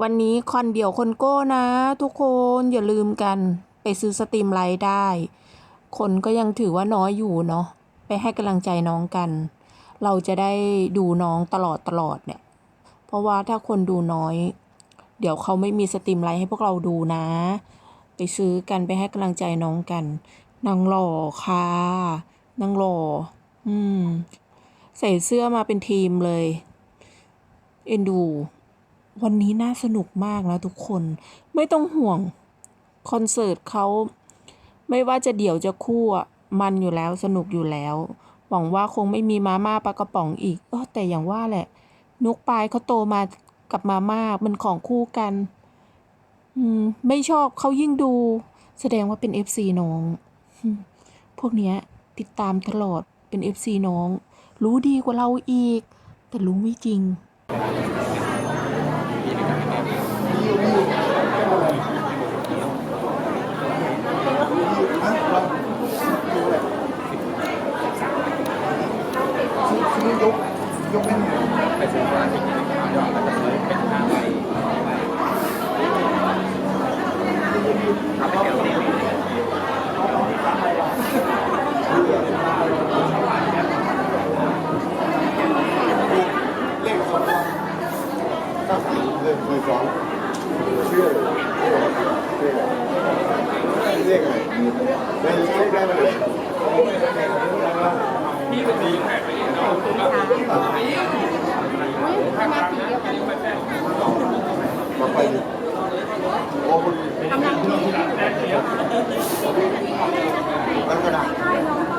วันนี้คอนเดี่ยวคนโก้นะ ทุกคนอย่าลืมกันไปซื้อสตรีมไลท์ได้ คนก็ยังถือว่าน้อยอยู่เนาะไปให้กำลังใจน้องกัน เราจะได้ดูน้องตลอดตลอดเนี่ย เพราะว่าถ้าคนดูน้อย เดี๋ยวเขาไม่มีสตรีมไลท์ให้พวกเราดูนะ ไปซื้อกันไปให้กำลังใจน้องกันนางหล่อค่ะนางหล่ออืม ใส่เสื้อมาเป็นทีมเลย เอ็นดู วันนี้น่าสนุกมากนะทุกคนไม่ต้องห่วงคอนเสิร์ตเขาไม่ว่าจะเดี่ยวจะคู่อะมันอยู่แล้วสนุกอยู่แล้ว หวังว่าคงไม่มีมาม่าปลากระป๋องอีกเออแต่อย่างว่าแหละ นุกปายเขาโตมากับมาม่ามันของคู่กัน อืม ไม่ชอบเขายิ่งดู แสดงว่าเป็นเอฟซีน้อง พวกเนี้ย ติดตามตลอดเป็นเอฟซีน้อง รู้ดีกว่าเราอีก แต่รู้ไม่จริง ซื้อยกยกให้หน่อย ไปซื้อมาสิ่งที่ขายแล้วก็จะซื้อเป็นห้าใบทำให้แกตี เลขสองเก้าสามเล ขเลขสองเชื่อเลขอะไรเลขเลขได้มาเลยพี่เป็นดีแผลไปเองเนาะมาไปดิโอ้คุณกำลังดีมันกระดาษ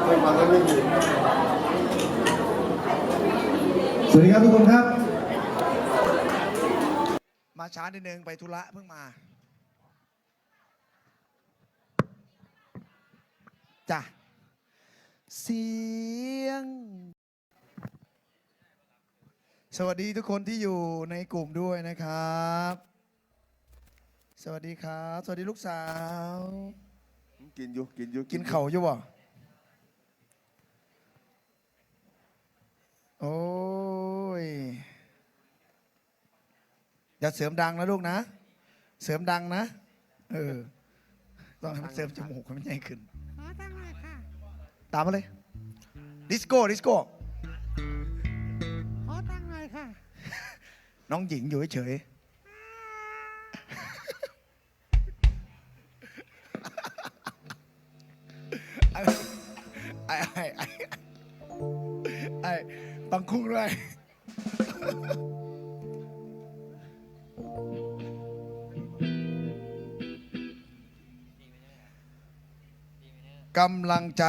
ไม่มาแล้วไม่มีสวัสดีครับทุกคนครับ มาช้านิดนึงไปธุระเพิ่งมาจ้ะเสียง สวัสดีทุกคนที่อยู่ในกลุ่มด้วยนะครับ สวัสดีครับ สวัสดีลูกสาว กินอยู่กินอยู่กินเข่าวอยู่บ่โอ้ย อย่าเสริมดังนะลูกนะ เสริมดังนะ เออ ต้องให้มันเสริมจมูกให้มันใหญ่ขึ้น ขอตั้งหน่อยค่ะ ตามมาเลย ดิสโก้ ดิสโก้ ขอตั้งหน่อยค่ะ น้องหญิงอยู่เฉยๆไอ้ไอ้ไอ้ไอ้ไอ้ปังคุ้งด้วย กำลังใจ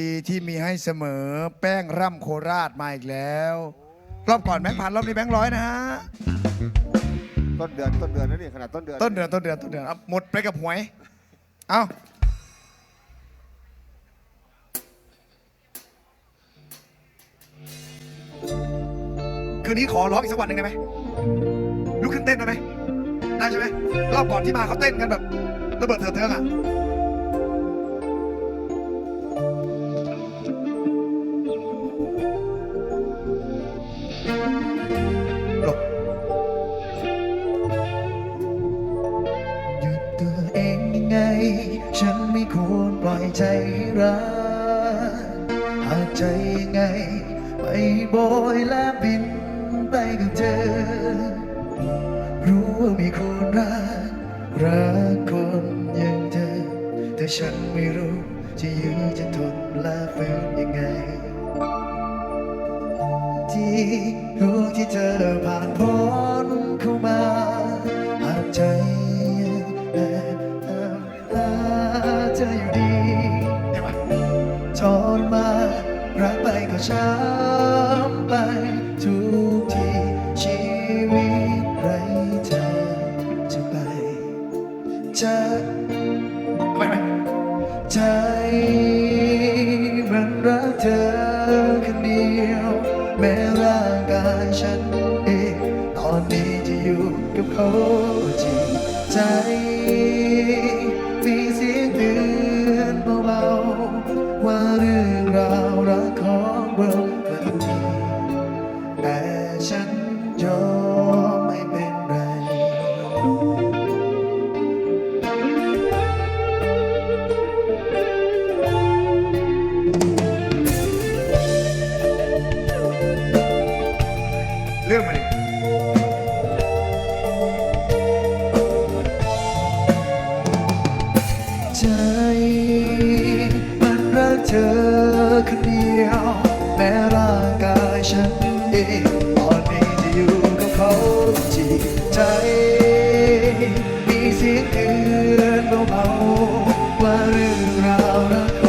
ดีๆ ที่มีให้เสมอ แป้งร่ำโคราชมาอีกแล้ว รอบก่อนแบงค์พันรอบนี้แบงค์ร้อยนะฮะ ต้นเดือนต้นเดือนนั่นนี่ขนาดต้นเดือนต้นเดือนต้นเดือนต้นเดือนเอาหมดไปกับหวย เอาคืนนี้ขอร้องอีกสักวันหนึ่งได้ไหมลุกขึ้นเต้นได้ไหมได้ใช่ไหมรอบก่อนที่มาเขาเต้นกันแบบระเบิดเถิดเทิงอะ ตัวเองยังไง ฉันไม่ควรปล่อยใจให้รักหากใจยังไงไม่โบยและบินไปกับเธอ รู้ว่ามีคนรัก รักคนอย่างเธอ แต่ฉันไม่รู้จะยื้อจะทนและฝืนยังไง ที่รู้ที่เธอผ่านพ้น เธออยู่ดีทรมารักไปก็ช้ำไปทุกทีชีวิตไรเธอจะไปจะไม่ไม่ใจมันรักเธอคนเดียว แม้ร่างกายฉันเอง ตอนนี้จะอยู่กับเขาจริงใจ ว่าเรื่องราวรักของเรา เธอคนเดียว แม้ร่างกายฉันเองตอนนี้จะอยู่กับเขาจีใจมีเสียงเตือนเบาๆว่าเรื่องราวรัก